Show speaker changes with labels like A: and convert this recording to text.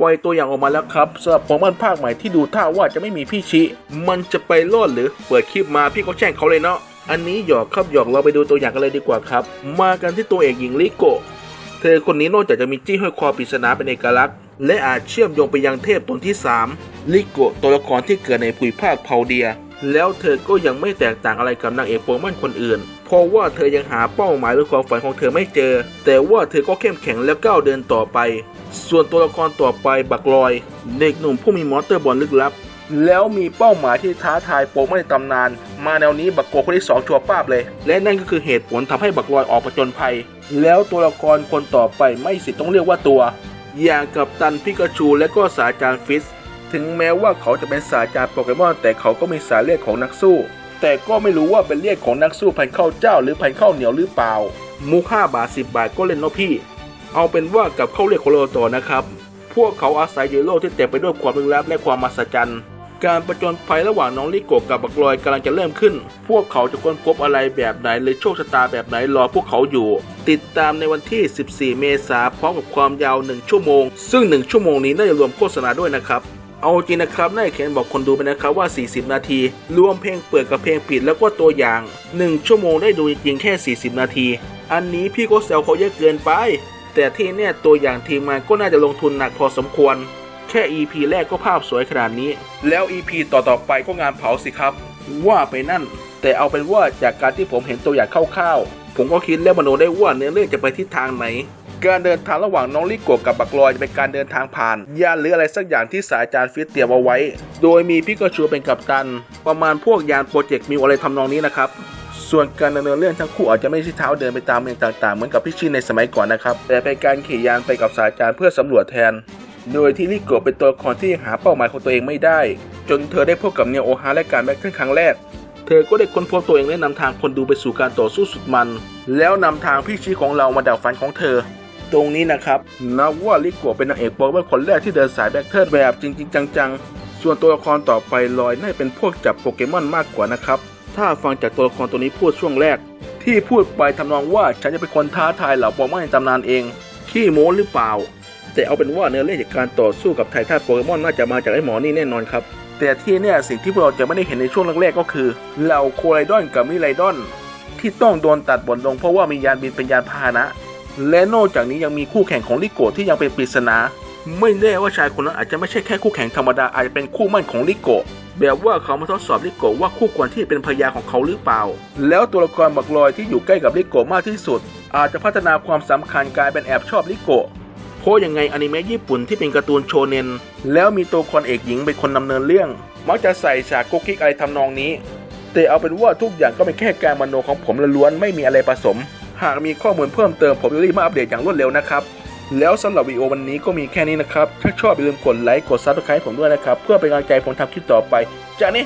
A: ปล่อยตัวอย่างออกมาแล้วครับสำหรับโปมอนภาคใหม่ที่ดูท่าว่าจะไม่มีพี่ชิ มันจะไปรอดหรือเปิดคลิปมาพี่ก็แช่งเขาเลยเนาะอันนี้หยอกครับหยอกเราไปดูตัวอย่างกันเลยดีกว่าครับ มากันที่ตัวเอกหญิงลิโกเธอคนนี้นอกจากจะมีจี้ห้อยคอปริศนาเป็นเอกลักษณ์ และอาจเชื่อมโยงไปยังเทพตนที่ 3 ลิโกตัวละครที่เกิดในภูมิภาคเพาเดีย แล้วเธอก็ยังไม่แตกต่างอะไรกับนางเอกโปมอนคนอื่น ราะว่าเธอยังหาเป้าหมายหรือความฝันของเธอไม่เจอ แต่ว่าเธอก็เข้มแข็งและก้าวเดินต่อไป ส่วนตัวละครต่อไปบักลอย เด็กหนุ่มผู้มีมอเตอร์บอลลึกลับ แล้วมีเป้าหมายที่ท้าทายโปรไม่ในตำนาน มาแนวนี้บักโกคนที่สองชัวป้าบเลย และนั่นก็คือเหตุผลทำให้บักลอยออกประจนภัย แล้วตัวละครคนต่อไปไม่สิต้องเรียกว่าตัว อย่างกับตันพิกาชูและก็ศาสตราจารย์ฟิสถึงแม้ว่าเขาจะเป็นศาสตราจารย์โปเกมอนแต่เขาก็มีสายเลือดของนักสู้ แต่ก็ไม่รู้ว่าเป็นเลือดของนักสู้พันข้าวเจ้า หรือพันข้าวเหนียวหรือเปล่า มุกห้าบาทสิบบาทก็เล่นเนาะพี่ เอาเป็นว่ากับเข้าเรียกโคโลโตนะครับ พวกเขาอาศัยอยู่โลกที่เต็มไปด้วยความลึกลับและความมหัศจรรย์การประจนภัยระหว่างน้องลิโกกับบักลอยกำลังจะเริ่มขึ้น พวกเขาจะค้นพบอะไรแบบไหนหรือโชคชะตาแบบไหนรอพวกเขาอยู่ ติดตามในวันที่ 14 เมษายนพร้อมกับความยาว 1 ชั่วโมง ซึ่ง 1 ชั่วโมงนี้น่าจะรวมโฆษณาด้วยนะครับ เอาจริงนะครับนาจะเขียนบอกคนดูไปนะครับว่า 40 นาที รวมเพลงเปิดกับเพลงปิดแล้วก็ตัวอย่าง 1 ชั่วโมงได้ดูจริงๆแค่ 40 นาที อันนี้พี่ก็แซวเขาเยอะเกินไป แต่ที่เนี่ยตัวอย่างทีมงานก็น่าจะลงทุนหนักพอสมควร แค่ EP แรกก็ภาพสวยขนาดนี้ แล้ว EP ต่อๆไปก็งานเผาสิครับ ว่าไปนั่น แต่เอาเป็นว่าจากการที่ผมเห็นตัวอย่างคร่าวๆ ผมก็คิดและมโนได้ว่าเนื้อเรื่องจะไปทิศทางไหน การเดินทางระหว่างน้องลิโกะกับบักลอยจะเป็นการเดินทางผ่านยานหรืออะไรสักอย่างที่สายจารย์ฟิตเตรียมเอาไว้ โดยมีพิกาชูเป็นกัปตัน ประมาณพวกยานโปรเจกต์มิวอะไรทำนองนี้นะครับส่วนการดำเนินเรื่องทั้งคู่อาจจะไม่ใช่เท้าเดินไปตามเมืองต่างๆ เหมือนกับพี่ชินในสมัยก่อนนะครับ แต่เป็นการขี่ยานไปกับสายจารย์เพื่อสำรวจแทน โดยที่ลิโกะเป็นตัวละครที่ยังหาเป้าหมายของตัวเองไม่ได้ จนเธอได้พบกับเนโอฮาและการแบ็คเทิลครั้งแรก เธอก็ได้ค้นพบตัวเองและนำทางคนดูไปสู่การต่อสู้สุดมัน แล้วนำทางพี่ชี้ของเรามาดับฝันของเธอ ตรงนี้นะครับนับว่าลิโกะเป็นนางเอกโปเกมอนคนแรกที่เดินสายแบ็คเทิลแบบจริง ๆ จังๆ ส่วนตัวละครต่อไปลอยน่าจะเป็นพวกจับโปเกมอนมากกว่านะครับ ถ้าฟังจากตัวละครตัวนี้พูดช่วงแรก ที่พูดไปทำนองว่าฉันจะเป็นคนท้าทายเหล่าโปเกมอนในตำนานเองขี้โม้หรือเปล่า แต่เอาเป็นว่าเนื้อเรื่องจากการต่อสู้กับไททันโปเกมอนน่าจะมาจากไอ้หมอนี่แน่นอนครับ แต่ที่เนี่ยสิ่งที่พวกเราจะไม่ได้เห็นในช่วงแรกๆก็คือเหล่าโคไลดอนกับมิไลดอน ที่ต้องโดนตัดบทลงเพราะว่ามียานบินเป็นยานพาหนะ และนอกจากนี้ยังมีคู่แข่งของลิโกที่ยังเป็นปริศนาไม่แน่ว่าชายคนนั้นอาจจะไม่ใช่แค่คู่แข่งธรรมดาอาจจะเป็นคู่มั่นของลิโกแบบว่าเขามาทดสอบลิโกว่าคู่ควรที่เป็นภรรยาของเขาหรือเปล่า แล้วตัวละครบักลอยที่อยู่ใกล้กับลิโกมากที่สุด อาจจะพัฒนาความสำคัญกลายเป็นแอบชอบลิโก เพราะยังไงอนิเมะญี่ปุ่นที่เป็นการ์ตูนโชเนน แล้วมีตัวละครเอกหญิงเป็นคนดำเนินเรื่อง มักจะใส่ฉากกุ๊กกิ๊กอะไรทำนองนี้ แต่เอาเป็นว่าทุกอย่างก็เป็นแค่การมโนของผมล้วนๆไม่มีอะไรผสม หากมีข้อมูลเพิ่มเติมผมจะรีบมาอัปเดตอย่างรวดเร็วนะครับแล้วสำหรับวิดีโอวันนี้ก็มีแค่นี้นะครับ ถ้าชอบอย่าลืมกดไลค์ กดซับสไครต์ผมด้วยนะครับ เพื่อเป็นกำลังใจผมทำคลิปต่อไป จากนี้